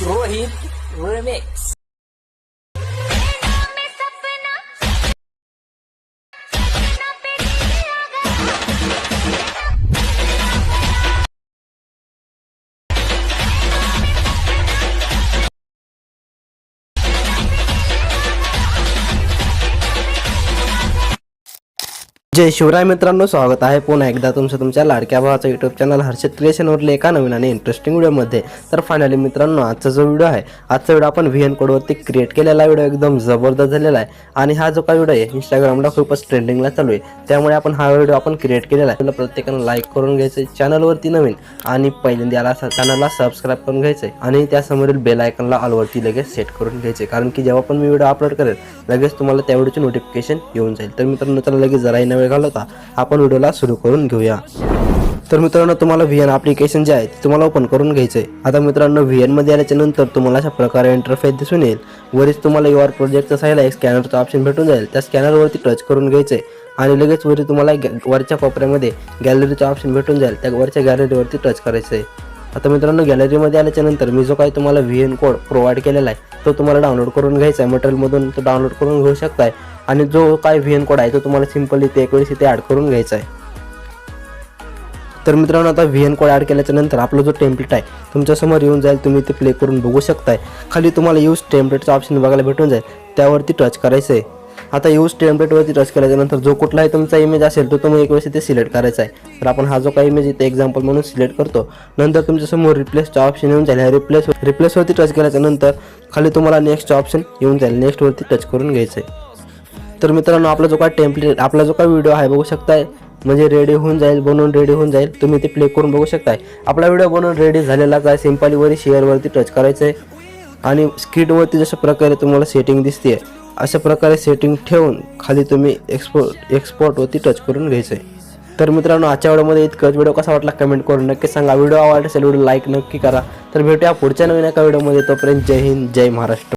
Rohit Remix. जय शिवराय मित्रांनो स्वागत आहे पुन्हा एकदा तुमचं तुमच्या लाडक्या भावाचा युट्यूब चॅनल हर्षद क्रिएशनवरले एका नवीन आणि इंटरेस्टिंग व्हिडिओमध्ये तर फायनली मित्रांनो आजचा जो व्हिडिओ आहे आजचा व्हिडिओ आपण व्ही एन कोडवरती क्रिएट केलेला व्हिडिओ एकदम जबरदस्त झालेला आहे. आणि हा जो काही व्हिडिओ आहे इंस्टाग्रामला खूपच ट्रेंडिंगला चालू आहे. त्यामुळे आपण हा व्हिडिओ आपण क्रिएट केलेला आहे. तुला प्रत्येकानं लाईक करून घ्यायचं चॅनलवरती नवीन. आणि पहिल्यांदा याला चॅनलला सबस्क्राईब करून घ्यायचं आहे आणि त्यासमोरील बेल आयकनला ऑलवरती लगेच सेट करून घ्यायचे कारण की जेव्हा पण मी व्हिडिओ अपलोड करेल लगेच तुम्हाला त्या व्हिडिओची नोटिफिकेशन येऊन जाईल. तर मित्रांनो त्याला लगेच जराही न वेळ घालवता आपण व्हिडिओला सुरू करून घेऊया. तर मित्रांनो तुम्हाला व्ही एन ॲप्लिकेशन जे आहे ते तुम्हाला ओपन करून घ्यायचं आहे आता मित्रांनो व्ही एनमध्ये आल्याच्यानंतर तुम्हाला अशा प्रकारे इंटरफेस दिसून येईल. वरीच तुम्हाला युआर प्रोजेक्ट साईडला एक स्कॅनरचा ऑप्शन भेटून जाईल. त्या स्कॅनरवरती टच करून घ्यायचं आहे आणि लगेच वरी तुम्हाला वरच्या कोपऱ्यामध्ये गॅलरीचं ऑप्शन भेटून जाईल. त्या वरच्या गॅलरीवरती टच करायचं आहे आता मित्रांनो गॅलरीमध्ये आल्याच्यानंतर मी जो काही तुम्हाला व्ही एन कोड प्रोव्हाइड केलेला आहे तो तुम्हाला डाउनलोड करून घ्यायचा आहे. मटेरियलमधून तो डाउनलोड करून घेऊ शकताय. आणि जो काय व्ही एन कोड आहे तो तुम्हाला सिंपल इथे एक वेळेस इथे ॲड करून घ्यायचा आहे. तर मित्रांनो आता व्ही एन कोड ॲड केल्याच्यानंतर आपला जो टेम्पलेट आहे तुमच्यासमोर येऊन जाईल तुम्ही ते प्ले करून बघू शकताय. खाली तुम्हाला यूज टेम्पलेटचा ऑप्शन बघायला भेटून जाईल. त्यावरती टच करायचं आहे. आता यूज टेम्पलेटवरती टच केल्याच्यानंतर जो कुठलाही तुमचा इमेज असेल तो तुम्ही एक वेळेस इथे सिलेक्ट करायचा आहे. तर आपण हा जो काही इमेज इथे एक्झाम्पल म्हणून सिलेक्ट करतो नंतर तुमच्यासमोर रिप्लेसचा ऑप्शन येऊन जाईल. रिप्लेस रिप्लेसवरती टच केल्याच्यानंतर खाली तुम्हाला नेक्स्टचा ऑप्शन येऊन जाईल. नेक्स्टवरती टच करून घ्यायचं आहे. तर मित्रांनो आपला जो काय टेम्पलेट आपला जो काय व्हिडिओ आहे बघू शकताय. म्हणजे रेडी होऊन जाईल बनवून रेडी होऊन जाईल. तुम्ही ते प्ले करून बघू शकताय. आपला व्हिडिओ बनवून रेडी झालेलाच आहे. सिम्पलीवरी शेअरवरती टच करायचं आहे आणि स्क्रीनवरती जशा प्रकारे तुम्हाला सेटिंग दिसते अशा प्रकारे सेटिंग ठेवून खाली तुम्ही एक्सपोर्ट एक्सपोर्टवरती टच करून घ्यायचं आहे तर मित्रांनो आजच्या व्हिडिओमध्ये इतकंच. व्हिडिओ कसा वाटला कमेंट करून नक्की सांगा. व्हिडिओ आवडला असेल व्हिडिओ लाईक नक्की करा. तर भेटूया पुढच्या नवीन एका व्हिडिओमध्ये तोपर्यंत जय हिंद जय महाराष्ट्र.